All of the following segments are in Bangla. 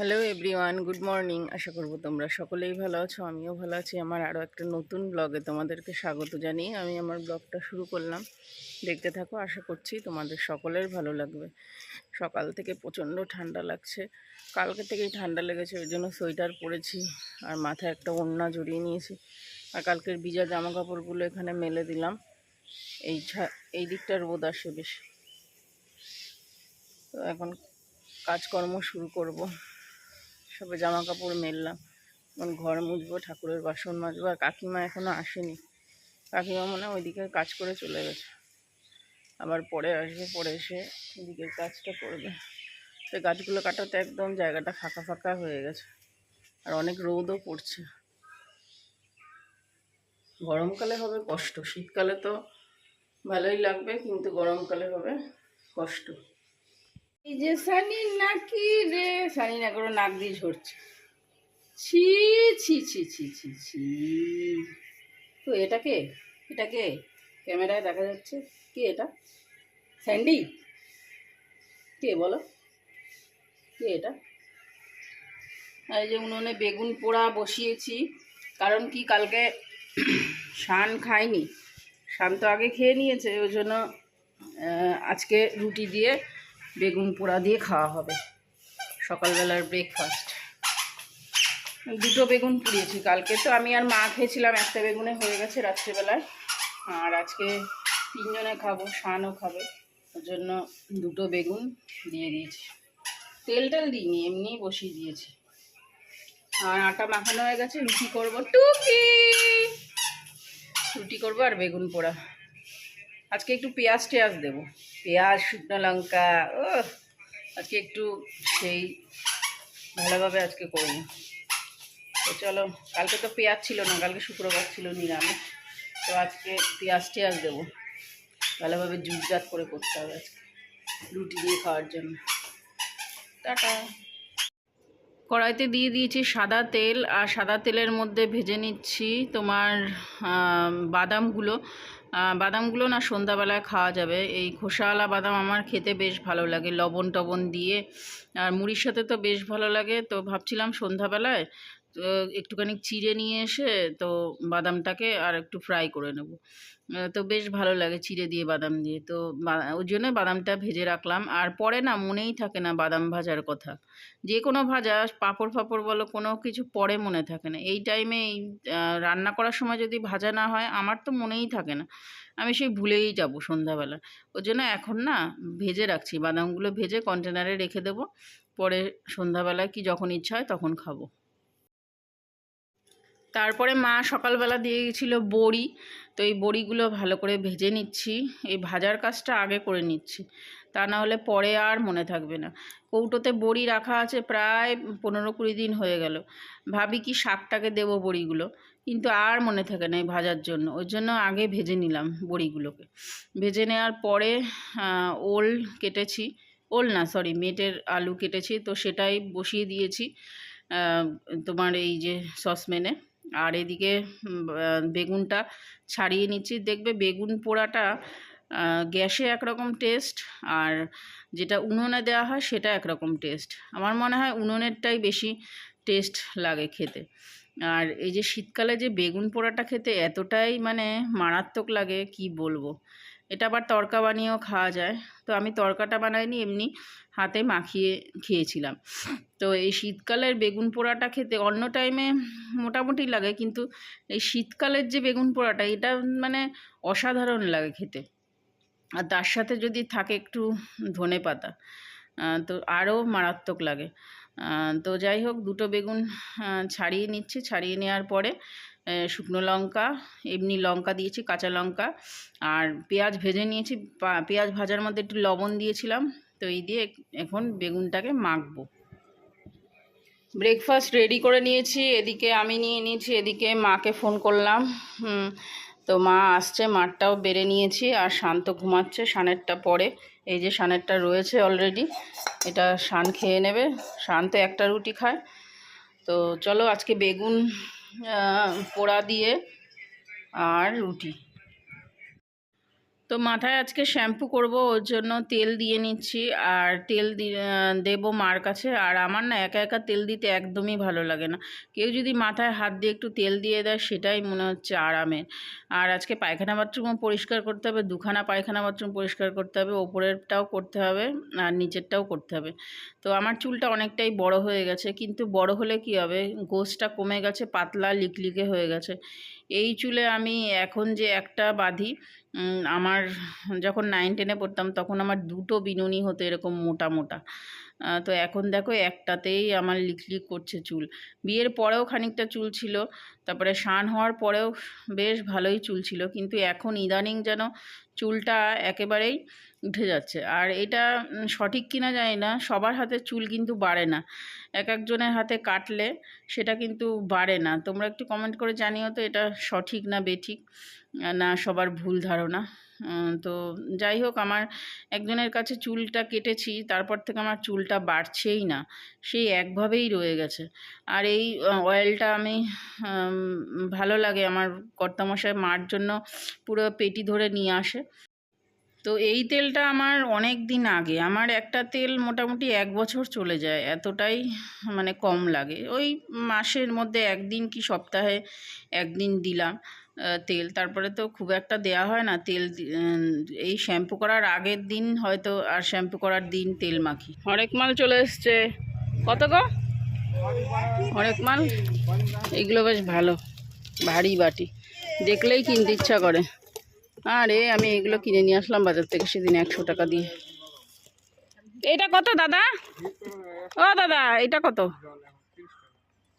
হ্যালো এভরিওয়ান গুড মর্নিং আশা করব তোমরা সকলেই ভালো আছো, আমিও ভালো আছি। আমার আরও একটা নতুন ব্লগে তোমাদেরকে স্বাগত জানিয়ে আমি আমার ব্লগটা শুরু করলাম। দেখতে থাকো, আশা করছি তোমাদের সকলের ভালো লাগবে। সকাল থেকে প্রচণ্ড ঠান্ডা লাগছে। কালকে থেকেই ঠান্ডা লেগেছে, ওই জন্য সোয়েটার পরেছি আর মাথায় একটা ওড়না জড়িয়ে নিয়েছি। আর কালকের ভিজা জামা কাপড়গুলো এখানে মেলে দিলাম। এই এই দিকটা রোদ আসে বেশি। তো এখন কাজকর্ম শুরু করব। সবে জামা কাপড় মেললাম। এখন ঘর মুছবো, ঠাকুরের বাসন মাজবো, আর কাকিমা এখনও আসেনি। কাকিমা মনে হয় ওইদিকে কাজ করে চলে গেছে। আবার পরে আসবে, পরে এসে এদিকের কাজটা করবে। তো গাছগুলো কাটাতে একদম জায়গাটা ফাঁকা ফাঁকা হয়ে গেছে। আর অনেক রোদও পড়ছে। গরমকালে হবে কষ্ট। শীতকালে তো ভালোই লাগবে, কিন্তু গরমকালে হবে কষ্ট। এই যে সানি নাকি রে, সানি না করে নাক দিয়ে ঝরছে। ছি ছি ছি ছি ছি ছি। তো এটাকে এটাকে ক্যামেরায় দেখা যাচ্ছে। কে এটা? স্যান্ডি? কে বলো? কে এটা? এই যে উনুনে বেগুন পোড়া বসিয়েছি। কারণ কি কালকে শান খায়নি শান তো আগে খেয়ে নিয়েছে, ওই জন্য আজকে রুটি দিয়ে বেগুন পোড়া দিয়ে খাওয়া হবে। সকালবেলার ব্রেকফাস্ট দুটো বেগুন পুড়িয়েছি কালকে। তো আমি আর মা খেয়েছিলাম, একটা বেগুনে হয়ে গেছে রাত্রেবেলায়। আর আজকে তিনজনে খাব, শানও খাবে। ওর জন্য দুটো বেগুন দিয়ে দিয়েছি। তেল টেল দিইনি এমনি বসিয়ে দিয়েছি। আর আটা মাখানো হয়ে গেছে, রুটি করব। টুকি! রুটি করব আর বেগুন পোড়া। আজকে একটু পেঁয়াজ টেয়াজ দেবো। পেঁয়াজ, শুকনো লঙ্কা ও আজকে একটু সেই ভালোভাবে আজকে করব তো চলো, কালকে তো পেঁয়াজ ছিল না, কালকে শুক্রবার ছিল নিরামিষ। তো আজকে পেঁয়াজ টেয়াজ দেবো। ভালোভাবে জুটজাত করে করতে হবে আজকে, রুটি দিয়ে খাওয়ার জন্য। টাটা। কড়াইতে দিয়ে দিয়েছি সাদা তেল, আর সাদা তেলের মধ্যে ভেজে নিচ্ছি তোমার বাদামগুলো। বাদামগুলো না সন্ধ্যাবেলায় খাওয়া যাবে। এই খোসাওয়ালা বাদাম আমার খেতে বেশ ভালো লাগে। লবণ টবণ দিয়ে, আর মুড়ির সাথে তো বেশ ভালো লাগে। তো ভাবছিলাম সন্ধ্যাবেলায় একটুখানি চিড়ে নিয়ে এসে তো বাদামটাকে আর একটু ফ্রাই করে নেব। তো বেশ ভালো লাগে চিড়ে দিয়ে বাদাম দিয়ে। তো ওই জন্য বাদামটা ভেজে রাখলাম। আর পরে না মনেই থাকে না বাদাম ভাজার কথা। যে কোনো ভাজা, পাঁপড় ফাপড় বলো, কোনো কিছু পরে মনে থাকে না। এই টাইমে এই রান্না করার সময় যদি ভাজা না হয়, আমার তো মনেই থাকে না। আমি সেই ভুলেই যাব সন্ধ্যাবেলা। ওর জন্য এখন না ভেজে রাখছি। বাদামগুলো ভেজে কন্টেনারে রেখে দেবো। পরে সন্ধ্যাবেলায় কি যখন ইচ্ছা হয় তখন খাব। তারপরে মা সকালবেলা দিয়ে গেছিল বড়ি। তো এই বড়িগুলো ভালো করে ভেজে নিচ্ছি। এই ভাজার কাজটা আগে করে নিচ্ছি। তা না হলে পরে আর মনে থাকবে না। কৌটোতে বড়ি রাখা আছে প্রায় পনেরো কুড়ি দিন হয়ে গেল। ভাবি কি শাকটাকে দেবো বড়িগুলো? কিন্তু আর মনে থাকে না এই ভাজার জন্য। ওই জন্য আগে ভেজে নিলাম বড়িগুলোকে। ভেজে নেওয়ার পরে ওল কেটেছি। ওল না, সরি, মেটের আলু কেটেছি। তো সেটাই বসিয়ে দিয়েছি তোমার এই যে সসম্যানে আর এদিকে বেগুনটা ছাড়িয়ে নিচ্ছি। দেখবে বেগুন পোড়াটা গ্যাসে একরকম টেস্ট আর যেটা উনুনে দেওয়া হয় সেটা একরকম টেস্ট। আমার মনে হয় উনুনেরটাই বেশি টেস্ট লাগে খেতে। আর এই যে শীতকালে যে বেগুন পোড়াটা খেতে এতটাই মানে মারাত্মক লাগে, কি বলব? এটা আবার তরকা বানিয়েও খাওয়া যায়। তো আমি তড়কাটা বানাইনি, এমনি হাতে মাখিয়ে খেয়েছিলাম। তো এই শীতকালের বেগুন পোড়াটা খেতে অন্য টাইমে মোটামুটি লাগে, কিন্তু এই শীতকালের যে বেগুন পোড়াটা, এটা মানে অসাধারণ লাগে খেতে। আর তার সাথে যদি থাকে একটু ধনে পাতা তো আরও মারাত্মক লাগে। তো যাই হোক, দুটো বেগুন ছাড়িয়ে নিচ্ছি। ছাড়িয়ে নেওয়ার পরে শুকনো লঙ্কা, এমনি লঙ্কা দিয়েছি, কাঁচা লঙ্কা, আর পেঁয়াজ ভেজে নিয়েছি পেঁয়াজ ভাজার মধ্যে একটু লবণ দিয়েছিলাম, তো এই দিয়ে এখন বেগুনটাকে মাখবো। ব্রেকফাস্ট রেডি করে নিয়েছি, এদিকে আমি নিয়ে নিয়েছি, এদিকে মাকে ফোন করলাম তো মা আসছে মাঠটাও বেড়ে নিয়েছি, আর শান্ত ঘুমাচ্ছে শানেরটা পরে, এই যে শানেরটা রয়েছে অলরেডি এটা শান খেয়ে নেবে, শান তো একটা রুটি খায়, তো চলো আজকে বেগুন পোড়া দিয়ে আর রুটি। তো মাথায় আজকে শ্যাম্পু করব, ওর জন্য তেল দিয়ে নিচ্ছি। আর তেল দেবো মার কাছে। আর আমার না একা একা তেল দিতে একদমই ভালো লাগে না। কেউ যদি মাথায় হাত দিয়ে একটু তেল দিয়ে দেয়, সেটাই মনে হচ্ছে আরামের। আর আজকে পায়খানা বাথরুমও পরিষ্কার করতে হবে, দুখানা পায়খানা বাথরুম পরিষ্কার করতে হবে, ওপরেরটাও করতে হবে, আর নিচেরটাও করতে হবে। তো আমার চুলটা অনেকটাই বড় হয়ে গেছে, কিন্তু বড় হলে কি হবে? গোসটা কমে গেছে, পাতলা লিকলিকে হয়ে গেছে। এই চুলে আমি এখন যে একটা বাঁধি আমার যখন নাইন টেনে পড়তাম তখন আমার দুটো বিনুনি হতো এরকম মোটা মোটা। তো এখন দেখো একটাতেই আমার লিকলিক করছে চুল। বিয়ের পরেও খানিকটা চুল ছিল, তারপরে শান হওয়ার পরেও বেশ ভালোই চুল ছিল, কিন্তু এখন ইদানিং যেন চুলটা একেবারেই উঠে যাচ্ছে। আর এটা সঠিক কিনা জানি না, সবার হাতে চুল কিন্তু বাড়ে না। এক একজনের হাতে কাটলে সেটা কিন্তু বাড়ে না। তোমরা একটু কমেন্ট করে জানিও তো এটা সঠিক না বেঠিক, না সবার ভুল ধারণা। তো যাই হোক, আমার একজনের কাছে চুলটা কেটেছি, তারপর থেকে আমার চুলটা বাড়ছেই না, সেই একভাবেই রয়ে গেছে। আর এই অয়েলটা আমি, ভালো লাগে, আমার কর্তামশাই মার জন্য পুরো পেটি ধরে নিয়ে আসে। তো এই তেলটা আমার অনেক দিন আগে, আমার একটা তেল মোটামুটি এক বছর চলে যায়, এতটাই মানে কম লাগে। ওই মাসের মধ্যে একদিন কি সপ্তাহে একদিন দিলাম। তেল। তারপরে তো খুব একটা দেয়া হয় না, তেল এই শ্যাম্পু করার আগের দিন হয়তো আর শ্যাম্পু করার দিন তেল মাখি। হরেক মাল চলে এসছে। কত গো? হরেক মাল? এগুলো বেশ ভালো, ভারী বাটি। দেখলেই কিনতে ইচ্ছা করে। আরে, আমি এগুলো কিনে নিয়ে আসলাম বাজার থেকে সেদিন একশো টাকা দিয়ে। এটা কত দাদা? ও দাদা, এটা কত?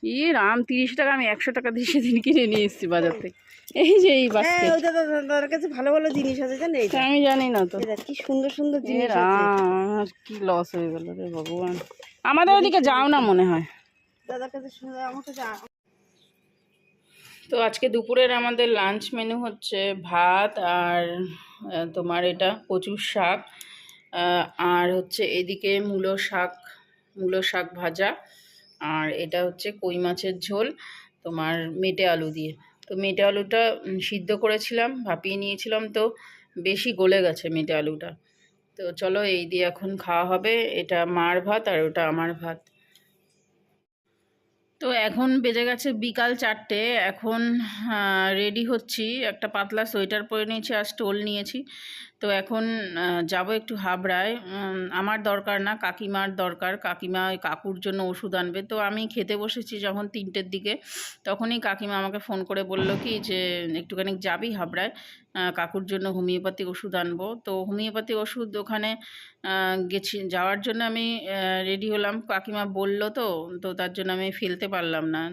ই রাম তিরিশ টাকা আমি একশো টাকা দিয়ে সেদিন কিনে নিয়ে এসেছি বাজার থেকে। এই যে এই হ্যাঁ বাস্কেট ওই দাদার কাছে ভালো ভালো জিনিস আছে জানো আমি জানি না তো। কি সুন্দর সুন্দর জিনিস আর কি লস হয়ে গেল রে ভগবান। আমাদের ওদিকে যাও না মনে হয়। দাদার কাছে তো আজকে দুপুরের আমাদের লাঞ্চ মেনু হচ্ছে ভাত আর তোমার এটা কচুর শাক আহ, আর হচ্ছে এদিকে মূলো শাক মূলো শাক ভাজা। আর এটা হচ্ছে কই মাছের ঝোল, তোমার মেটে আলু দিয়ে। তো মেটে আলুটা সিদ্ধ করেছিলাম, ভাপিয়ে নিয়েছিলাম তো বেশি গলে গেছে মেটে আলুটা। তো চলো এই দিয়ে এখন খাওয়া হবে, এটা মার ভাত আর ওটা আমার ভাত। তো এখন বেজে গেছে বিকাল চারটে, এখন রেডি হচ্ছি। একটা পাতলা সোয়েটার পরে নিয়েছি, আর স্টোল নিয়েছি। তো এখন যাব একটু হাবড়ায়। আমার দরকার না, কাকিমার দরকার। কাকিমা ওই কাকুর জন্য ওষুধ আনবে। তো আমি খেতে বসেছি যখন তিনটের দিকে। তখনই কাকিমা আমাকে ফোন করে বলল কি যে, একটুখানি যাবি হাবড়ায়? কাকুর জন্য হোমিওপ্যাথি ওষুধ আনব। তো হোমিওপ্যাথি ওষুধ ওখানে গেছি। যাওয়ার জন্য আমি রেডি হলাম। কাকিমা বলল তো তো তার জন্য আমি ফেলতে পারলাম না।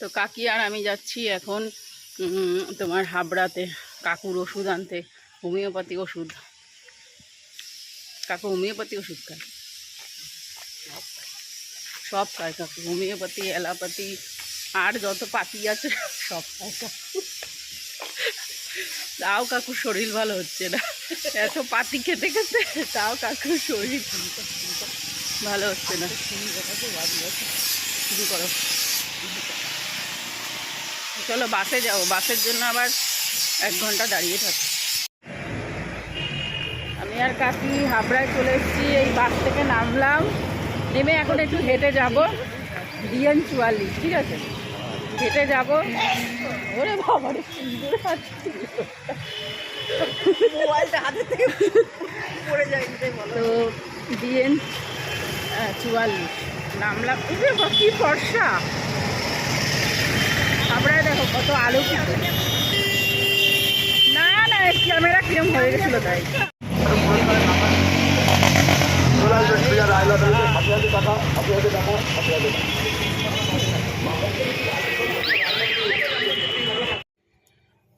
তো কাকি আর আমি যাচ্ছি এখন তোমার হাবড়াতে। কাকুর ওষুধ আনতে হোমিওপ্যাথি ওষুধ। কাকু হোমিওপ্যাথি ওষুধ খায়? সব খায় কাকু, হোমিওপ্যাথি, অ্যালোপ্যাথি, আর যত পাতি আছে, সব খায় কাকু। তাও কাকুর শরীর ভালো হচ্ছে না। এত পাতি খেতে খেতে, তাও কাকুর শরীর ভালো হচ্ছে না। শুরু করো চলো বাসে যাব বাসের জন্য আবার এক ঘণ্টা দাঁড়িয়ে থাকো। আমি আর কাকি হাবড়ায় চলে এসেছি এই বাস থেকে নামলাম। নেমে এখন একটু হেঁটে যাব। ডিএন চুয়াল্লিশ ঠিক আছে? হেঁটে যাব। ওরে বাবা সুন্দর হাঁটছি। মোবাইলটা হাতে থেকে পড়ে যায় এটাই বলো। তো ডিএন চুয়াল্লিশ নামলাম বাবা, কি ফর্সা। হাবড়ায় দেখো কত আলো কিন্তু ক্যামেরা কিরম হয়ে গেছিল তাই?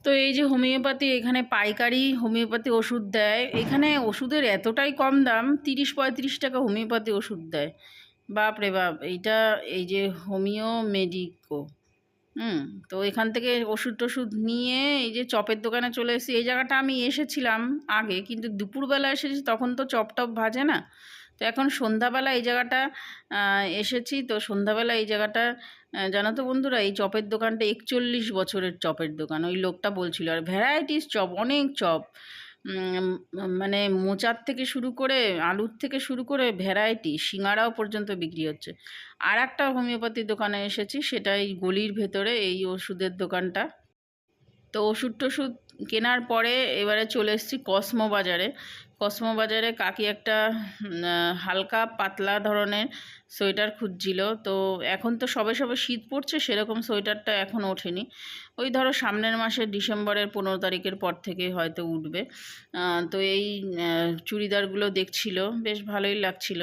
তো এই যে হোমিওপ্যাথি, এখানে পাইকারি হোমিওপ্যাথি ওষুধ দেয়। এখানে ওষুধের এতটাই কম দাম, তিরিশ পঁয়ত্রিশ টাকা হোমিওপ্যাথি ওষুধ দেয়। বাপ রে বাপ, এইটা এই যে হোমিও মেডিকো। হুম, তো এখান থেকে ওষুধ টষুধ নিয়ে এই যে চপের দোকানে চলে এসেছি। এই জায়গাটা আমি এসেছিলাম আগে, কিন্তু দুপুরবেলা এসেছি, তখন তো চপ টপ ভাজে না। তো এখন সন্ধ্যাবেলা এই জায়গাটা এসেছি। তো সন্ধ্যাবেলা এই জায়গাটা জানো তো বন্ধুরা, এই চপের দোকানটা একচল্লিশ বছরের চপের দোকান। ওই লোকটা বলছিল, আর ভ্যারাইটিস চপ, অনেক চপ। মানে মোচার থেকে শুরু করে আলুর থেকে শুরু করে ভ্যারাইটি সিঙ্গারাও পর্যন্ত বিক্রি হচ্ছে। আর একটা হোমিওপ্যাথি দোকানে এসেছি সেটা এই গলির ভেতরে এই ওষুধের দোকানটা। তো ওষুধ টষুধ কেনার পরে এবারে চলে এসেছি কসমো বাজারে। কসমো বাজারে কাকি একটা হালকা পাতলা ধরনের সোয়েটার খুঁজছিল। তো এখন তো সবে সবে শীত পড়ছে, সেরকম সোয়েটারটা এখন ওঠেনি। ওই ধরো সামনের মাসে ডিসেম্বরের পনেরো তারিখের পর থেকে হয়তো উঠবে। তো এই চুড়িদারগুলো দেখছিল, বেশ ভালোই লাগছিল।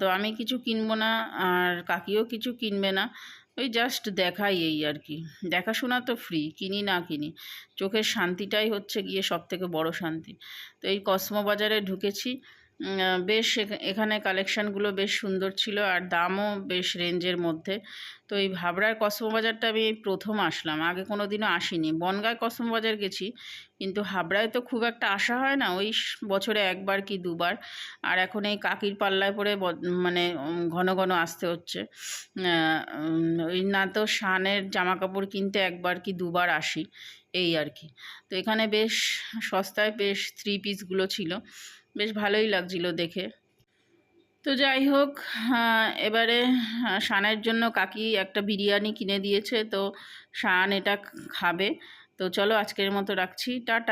তো আমি কিছু কিনবো না, আর কাকিও কিছু কিনবে না। ওই জাস্ট দেখাই এই আর কি দেখাশোনা তো ফ্রি কিনি না কিনি। চোখের শান্তিটাই হচ্ছে গিয়ে সব থেকে বড় শান্তি। তো এই কসমো বাজারে ঢুকেছি। বেশ এখা- এখানে কালেকশানগুলো বেশ সুন্দর ছিল আর দামও বেশ রেঞ্জের মধ্যে। তো এই ভাবরার কসমো বাজারটা আমি প্রথম আসলাম, আগে কোনো দিনও আসিনি। বনগায় কসমো বাজার গেছি, কিন্তু হাবড়ায় তো খুব একটা আসা হয় না, ওই বছরে একবার কি দুবার। আর এখন এই কাকির পাল্লায় ব- মানে ঘন ঘন আসতে হচ্ছে। ওই না তো শানের জামা কাপড় কিনতে একবার কি দুবার আসি, এই আর কি। তো এখানে বেশ সস্তায় বেশ থ্রি পিসগুলো ছিল। বেশ ভালোই লাগছিল দেখে। তো যাই হোক এবারে শানের জন্য কাকি একটা বিরিয়ানি কিনে দিয়েছে, তো শান এটা খাবে। তো চলো আজকের মতো রাখছি, টাটা।